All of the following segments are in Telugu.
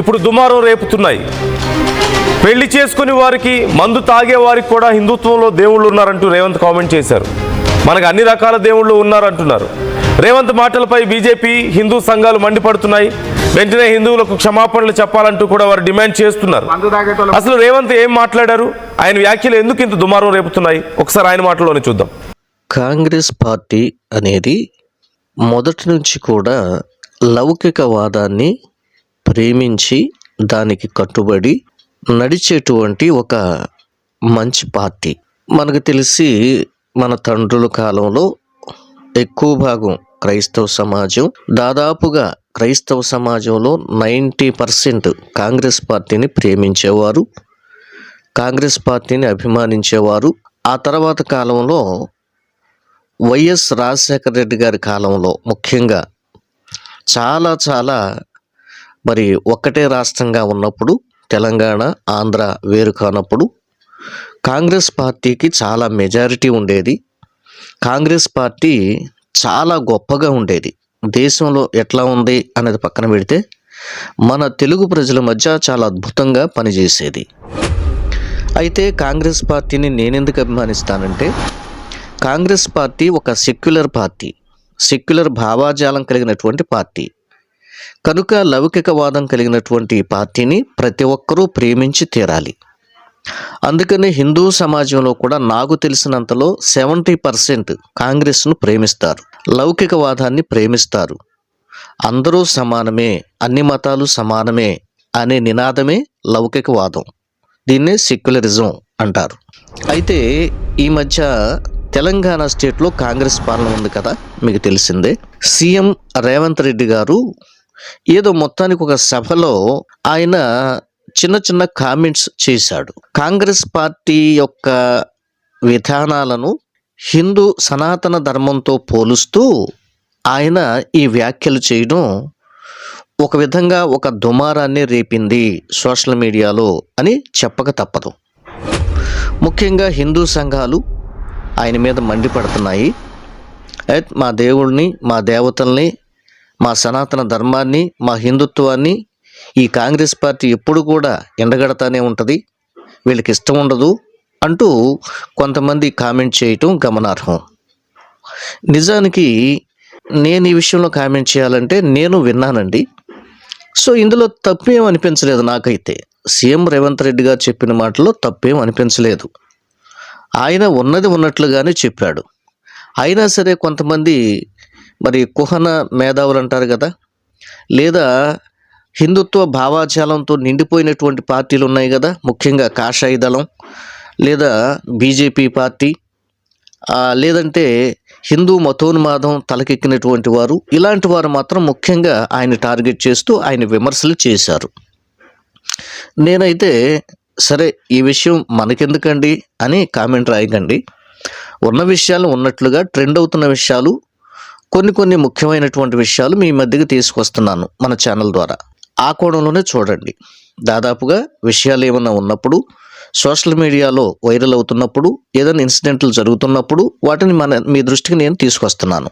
ఇప్పుడు దుమారం రేపుతున్నాయి. పెళ్ళి చేసుకుని వారికి మందు తాగే వారికి కూడా హిందుత్వంలో దేవుళ్ళు ఉన్నారంటూ రేవంత్ కామెంట్ చేశారు. మనకు అన్ని రకాల దేవుళ్ళు ఉన్నారంటున్నారు. రేవంత్ మాటలపై బీజేపీ హిందూ సంఘాలు మండిపడుతున్నాయి. వెంటనే హిందువులకు క్షమాపణలు చెప్పాలంటూ కూడా వారు డిమాండ్ చేస్తున్నారు. అసలు రేవంత్ ఏం మాట్లాడారు? ఆయన వ్యాఖ్యలు ఎందుకు ఇంత దుమారం రేపుతున్నాయి? ఒకసారి ఆయన మాటల్లోనే చూద్దాం. కాంగ్రెస్ పార్టీ అనేది మొదటి నుంచి కూడా లౌకికవాదాన్ని ప్రేమించి దానికి కట్టుబడి నడిచేటువంటి ఒక మంచి పార్టీ. మనకు తెలిసి మన తండ్రుల కాలంలో ఎక్కువ భాగం క్రైస్తవ సమాజం దాదాపుగా క్రైస్తవ సమాజంలో నైంటీ పర్సెంట్ కాంగ్రెస్ పార్టీని ప్రేమించేవారు కాంగ్రెస్ పార్టీని అభిమానించేవారు. ఆ తర్వాత కాలంలో వైఎస్ రాజశేఖర రెడ్డి గారి కాలంలో ముఖ్యంగా చాలా చాలా మరి ఒక్కటే రాష్ట్రంగా ఉన్నప్పుడు తెలంగాణ ఆంధ్ర వేరు కానప్పుడు కాంగ్రెస్ పార్టీకి చాలా మెజారిటీ ఉండేది. కాంగ్రెస్ పార్టీ చాలా గొప్పగా ఉండేది. దేశంలో ఎట్లా ఉంది అనేది పక్కన పెడితే మన తెలుగు ప్రజల మధ్య చాలా అద్భుతంగా పనిచేసేది. అయితే కాంగ్రెస్ పార్టీని నేనెందుకు అభిమానిస్తానంటే కాంగ్రెస్ పార్టీ ఒక సెక్యులర్ పార్టీ. సెక్యులర్ భావాజాలం కలిగినటువంటి పార్టీ. కనుక లౌకికవాదం కలిగినటువంటి పార్టీని ప్రతి ఒక్కరూ ప్రేమించి తీరాలి. అందుకనే హిందూ సమాజంలో కూడా నాకు తెలిసినంతలో సెవెంటీ పర్సెంట్ కాంగ్రెస్ను ప్రేమిస్తారు. లౌకికవాదాన్ని ప్రేమిస్తారు. అందరూ సమానమే అన్ని మతాలు సమానమే అనే నినాదమే లౌకికవాదం. దీన్నే సెక్యులరిజం అంటారు. అయితే ఈ మధ్య తెలంగాణ స్టేట్లో కాంగ్రెస్ పాలన ఉంది కదా మీకు తెలిసిందే. సీఎం రేవంత్ రెడ్డి గారు ఏదో మొత్తానికి ఒక సభలో ఆయన చిన్న చిన్న కామెంట్స్ చేశాడు. కాంగ్రెస్ పార్టీ యొక్క విధానాలను హిందూ సనాతన ధర్మంతో పోలుస్తూ ఆయన ఈ వ్యాఖ్యలు చేయడం ఒక విధంగా ఒక దుమారాన్ని రేపింది సోషల్ మీడియాలో అని చెప్పక తప్పదు. ముఖ్యంగా హిందూ సంఘాలు ఆయన మీద మండిపడుతున్నాయి. మా దేవుడిని మా దేవతల్ని మా సనాతన ధర్మాన్ని మా హిందుత్వాన్ని ఈ కాంగ్రెస్ పార్టీ ఎప్పుడు కూడా ఎండగడతానే ఉంటుంది. వీళ్ళకి ఇష్టం ఉండదు అంటూ కొంతమంది కామెంట్ చేయటం గమనార్హం. నిజానికి నేను ఈ విషయంలో కామెంట్ చేయాలంటే నేను విన్నానండి. సో ఇందులో తప్పేం అనిపించలేదు నాకైతే. సీఎం రేవంత్ రెడ్డి గారు చెప్పిన మాటలో తప్పేం అనిపించలేదు. ఆయన ఉన్నది ఉన్నట్లుగానే చెప్పాడు. అయినా సరే కొంతమంది మరి కుహన మేధావులు అంటారు కదా? లేదా హిందుత్వ భావాజాలంతో నిండిపోయినటువంటి పార్టీలు ఉన్నాయి కదా? ముఖ్యంగా కాషాయ దళం లేదా బీజేపీ పార్టీ లేదంటే హిందూ మతోన్మాదం తలకెక్కినటువంటి వారు ఇలాంటి వారు మాత్రం ముఖ్యంగా ఆయన టార్గెట్ చేస్తూ ఆయన విమర్శలు చేశారు. నేనైతే సరే ఈ విషయం మనకెందుకండి అని కామెంట్ రాయకండి. ఉన్న విషయాలు ఉన్నట్లుగా ట్రెండ్ అవుతున్న విషయాలు కొన్ని కొన్ని ముఖ్యమైనటువంటి విషయాలు మీ మధ్యకి తీసుకొస్తున్నాను మన ఛానల్ ద్వారా. ఆ కోణంలోనే చూడండి. దాదాపుగా విషయాలు ఏమైనా ఉన్నప్పుడు సోషల్ మీడియాలో వైరల్ అవుతున్నప్పుడు ఏదైనా ఇన్సిడెంట్లు జరుగుతున్నప్పుడు వాటిని మన మీ దృష్టికి నేను తీసుకొస్తున్నాను.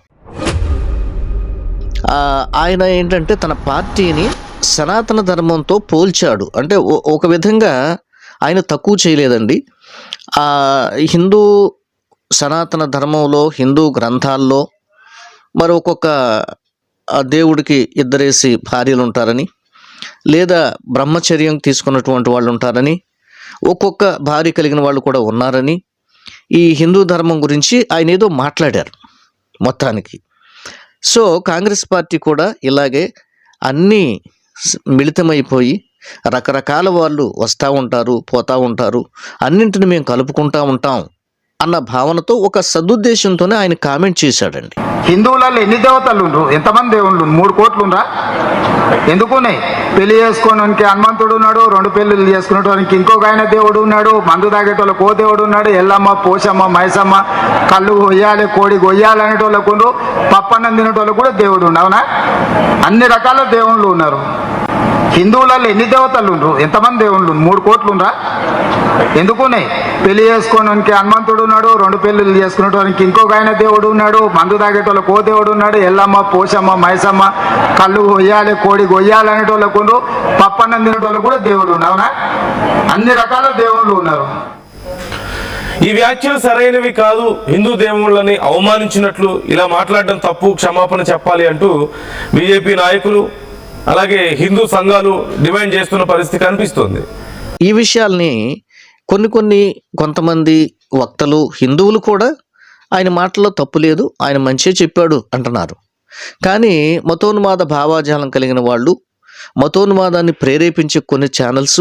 ఆయన ఏంటంటే తన పార్టీని సనాతన ధర్మంతో పోల్చాడు. అంటే ఒక విధంగా ఆయన తక్కువ చేయలేదండి. హిందూ సనాతన ధర్మంలో హిందూ గ్రంథాల్లో మరి ఒక్కొక్క ఆ దేవుడికి ఇద్దరేసి భార్యలు ఉంటారని లేదా బ్రహ్మచర్యం తీసుకున్నటువంటి వాళ్ళు ఉంటారని ఒక్కొక్క భార్య కలిగిన వాళ్ళు కూడా ఉన్నారని ఈ హిందూ ధర్మం గురించి ఆయన ఏదో మాట్లాడారు మొత్తానికి. సో కాంగ్రెస్ పార్టీ కూడా ఇలాగే అన్నీ మిళితమైపోయి రకరకాల వాళ్ళు వస్తూ ఉంటారు పోతూ ఉంటారు అన్నింటిని మేము కలుపుకుంటూ ఉంటాం అన్న భావనతో ఒక సదుద్దేశంతోనే ఆయన కామెంట్ చేశాడండి. హిందువులలో ఎన్ని దేవతలు ఎంతమంది దేవుళ్ళు మూడు కోట్లు ఉండ్రా? ఎందుకున్నాయి పెళ్ళి చేసుకోవడానికి హనుమంతుడు ఉన్నాడు రెండు పెళ్ళిళ్ళు చేసుకునేటానికి ఇంకొక ఆయన దేవుడు ఉన్నాడు మందు తాగేటోళ్ళకి ఓ దేవుడు ఉన్నాడు ఎల్లమ్మ పోషమ్మ మైసమ్మ కళ్ళు కొయ్యాలి కోడి కొయ్యాలి అనేటోళ్ళకు పప్పన్నం తినేటోళ్ళకు కూడా దేవుడు ఉన్నావునా అన్ని రకాల దేవుళ్ళు ఉన్నారు. హిందువులలో ఎన్ని దేవతలు ఉండ్రు? ఎంతమంది దేవుళ్ళు మూడు కోట్లు ఉండ్రా? ఎందుకునే పెళ్ళి చేసుకోవడానికి హనుమంతుడు ఉన్నాడు రెండు పెళ్ళిళ్ళు చేసుకునేటానికి ఇంకొక ఆయన దేవుడు ఉన్నాడు మందు తాగేటోళ్ళకి ఓ దేవుడు ఉన్నాడు ఎల్లమ్మ పోషమ్మ మైసమ్మ కళ్ళు కొయ్యాలి కోడి కొయ్యాలి అనేటోళ్ళకు పప్పన్నం తినేటోళ్ళకు కూడా దేవుడు ఉన్నావునా అన్ని రకాల దేవుళ్ళు ఉన్నారు. ఈ వ్యాఖ్యలు సరైనవి కాదు. హిందూ దేవుళ్ళని అవమానించినట్లు ఇలా మాట్లాడడం తప్పు క్షమాపణ చెప్పాలి అంటూ బీజేపీ నాయకులు అలాగే హిందూ సంఘాలు డిమాండ్ చేస్తున్న పరిస్థితి కనిపిస్తుంది. ఈ విషయాల్ని కొన్ని కొన్ని కొంతమంది వక్తలు హిందువులు కూడా ఆయన మాటల్లో తప్పు లేదు ఆయన మంచిగా చెప్పాడు అంటున్నారు. కానీ మతోన్మాద భావాజాలం కలిగిన వాళ్ళు మతోన్మాదాన్ని ప్రేరేపించే కొన్ని ఛానల్స్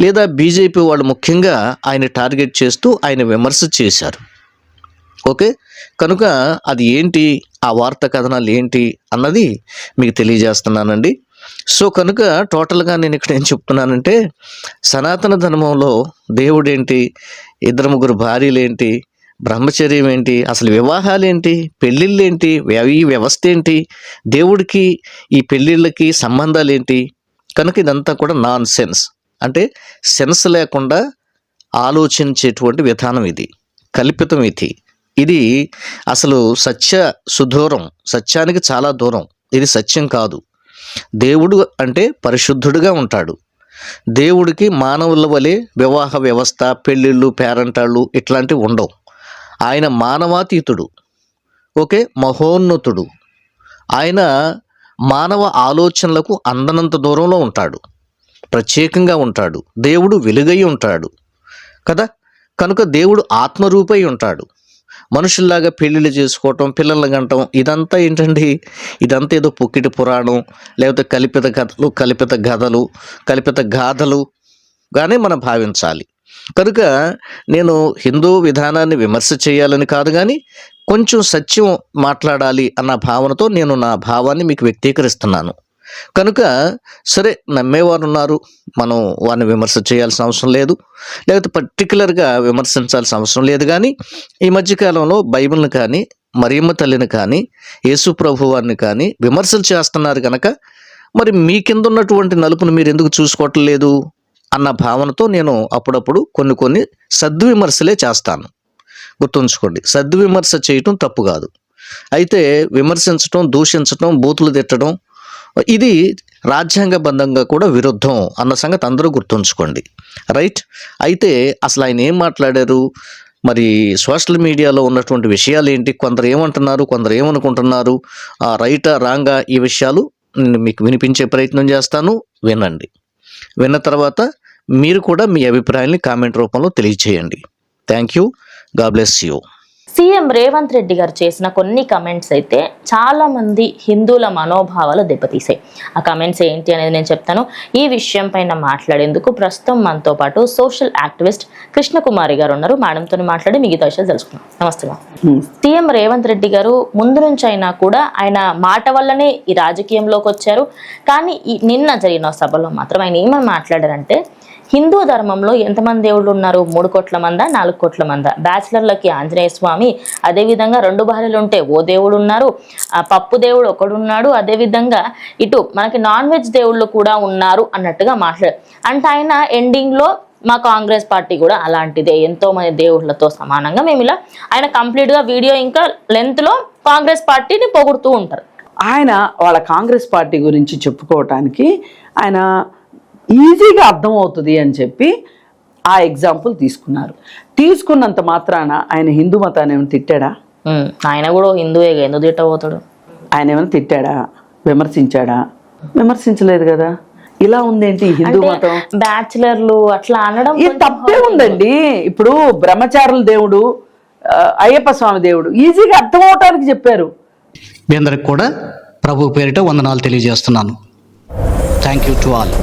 లేదా బీజేపీ వాళ్ళు ముఖ్యంగా ఆయన టార్గెట్ చేస్తూ ఆయన విమర్శ చేశారు. ఓకే? కనుక అది ఏంటి? ఆ వార్త కథనాలు ఏంటి? అన్నది మీకు తెలియజేస్తున్నానండి. సో కనుక టోటల్గా నేను ఇక్కడ ఏం చెప్తున్నానంటే సనాతన ధర్మంలో దేవుడేంటి? ఇద్దరు ముగ్గురు భార్యలేంటి? బ్రహ్మచర్యం ఏంటి అసలు వివాహాలు ఏంటి పెళ్ళిళ్ళు ఏంటి ఈ వ్యవస్థ ఏంటి దేవుడికి ఈ పెళ్ళిళ్ళకి సంబంధాలు ఏంటి కనుక ఇదంతా కూడా నాన్ సెన్స్. అంటే సెన్స్ లేకుండా ఆలోచించేటువంటి విధానం ఇది. కల్పితం ఇది. ఇది అసలు సత్య సుదూరం. సత్యానికి చాలా దూరం. ఇది సత్యం కాదు. దేవుడు అంటే పరిశుద్ధుడుగా ఉంటాడు. దేవుడికి మానవుల వలె వివాహ వ్యవస్థ పెళ్ళిళ్ళు పేరంటాళ్ళు ఇట్లాంటివి ఉండవు. ఆయన మానవాతీతుడు. ఓకే? మహోన్నతుడు. ఆయన మానవ ఆలోచనలకు అందనంత దూరంలో ఉంటాడు. ప్రత్యేకంగా ఉంటాడు. దేవుడు వెలుగై ఉంటాడు. కదా? కనుక దేవుడు ఆత్మరూపై ఉంటాడు. మనుషుల్లాగా పెళ్ళిళ్ళు చేసుకోవటం పిల్లల్ని గంటం ఇదంతా ఏంటండి? ఇదంతా ఏదో పొక్కిటి పురాణం లేకపోతే కల్పిత కథలు కల్పిత గథలు కల్పిత గాథలు గానే మనం భావించాలి. కనుక నేను హిందూ విధానాన్ని విమర్శ చేయాలని కాదు కానీ కొంచెం సత్యం మాట్లాడాలి అన్న భావనతో నేను నా భావాన్ని మీకు వ్యక్తీకరిస్తున్నాను. కనుక సరే నమ్మేవారు ఉన్నారు మనం వారిని విమర్శ చేయాల్సిన అవసరం లేదు. లేకపోతే పర్టికులర్గా విమర్శించాల్సిన అవసరం లేదు కానీ ఈ మధ్యకాలంలో బైబిల్ని కానీ మరియమ్మ తల్లిని కానీ యేసు ప్రభు వారిని కానీ విమర్శలు చేస్తున్నారు కనుక మరి మీ కింద ఉన్నటువంటి నలుపును మీరు ఎందుకు చూసుకోవటం లేదు? అన్న భావనతో నేను అప్పుడప్పుడు కొన్ని కొన్ని సద్విమర్శలే చేస్తాను. గుర్తుంచుకోండి సద్విమర్శ చేయటం తప్పు కాదు. అయితే విమర్శించటం దూషించటం బూతులు తిట్టడం ఇది రాజ్యాంగబద్ధంగా కూడా విరుద్ధం అన్న సంగతి అందరూ గుర్తుంచుకోండి. రైట్? అయితే అసలు ఆయన ఏం మాట్లాడారు? మరి సోషల్ మీడియాలో ఉన్నటువంటి విషయాలు ఏంటి? కొందరు ఏమంటున్నారు? కొందరు ఏమనుకుంటున్నారు? ఆ రైటా రాంగా ఈ విషయాలు నేను మీకు వినిపించే ప్రయత్నం చేస్తాను. వినండి. విన్న తర్వాత మీరు కూడా మీ అభిప్రాయాన్ని కామెంట్ రూపంలో తెలియచేయండి thank you. God bless you. CM Revanth Reddy garu చేసిన కొన్ని కమెంట్స్ అయితే చాలా మంది హిందువుల మనోభావాలు దెబ్బతీసాయి. ఆ కమెంట్స్ ఏంటి అనేది నేను చెప్తాను. ఈ విషయం పైన మాట్లాడేందుకు ప్రస్తుతం మనతో పాటు సోషల్ యాక్టివిస్ట్ కృష్ణకుమారి గారు ఉన్నారు. మేడంతో మాట్లాడి మిగతా విషయాలు తెలుసుకుందాం. నమస్తే మేడం. సీఎం రేవంత్ రెడ్డి గారు ముందు నుంచి అయినా కూడా ఆయన మాట వల్లనే ఈ రాజకీయంలోకి వచ్చారు. కానీ నిన్న జరిగిన సభలో మాత్రం ఆయన ఏమని మాట్లాడారంటే హిందూ ధర్మంలో ఎంతమంది దేవుళ్ళు ఉన్నారు? మూడు కోట్ల మంద నాలుగు కోట్ల మంద. బ్యాచిలర్లకి ఆంజనేయ స్వామి అదేవిధంగా రెండు భార్యలు ఉంటే ఓ దేవుడు ఉన్నారు ఆ పప్పు దేవుడు ఒకడున్నాడు అదేవిధంగా ఇటు మనకి నాన్ వెజ్ దేవుళ్ళు కూడా ఉన్నారు అన్నట్టుగా మాట్లాడారు అంటే ఆయన ఎండింగ్లో మా కాంగ్రెస్ పార్టీ కూడా అలాంటిదే. ఎంతో మంది దేవుళ్ళతో సమానంగా మేము ఇలా ఆయన కంప్లీట్గా వీడియో ఇంకా లెంత్లో కాంగ్రెస్ పార్టీని పొగుడుతూ ఉంటారు. ఆయన వాళ్ళ కాంగ్రెస్ పార్టీ గురించి చెప్పుకోవటానికి ఆయన ఈజీగా అర్థమవుతుంది అని చెప్పి ఆ ఎగ్జాంపుల్ తీసుకున్నారు. తీసుకున్నంత మాత్రాన ఆయన హిందూ మతాన్ని ఏమైనా తిట్టాడా? ఆయన కూడా హిందువే ఎందుకు తిట్టబోతాడు? ఆయన ఏమైనా తిట్టాడా? విమర్శించాడా? విమర్శించలేదు కదా. ఇలా ఉందేంటి హిందూ మతం? బ్యాచిలర్లు అట్లా అనడం ఇది తప్పే ఉందండి. ఇప్పుడు బ్రహ్మచారుల దేవుడు అయ్యప్ప స్వామి దేవుడు ఈజీగా అర్థం అవటానికి చెప్పారు. మీ అందరికి కూడా ప్రభు పేరిట వందనాలు తెలియజేస్తున్నాను. Thank you to all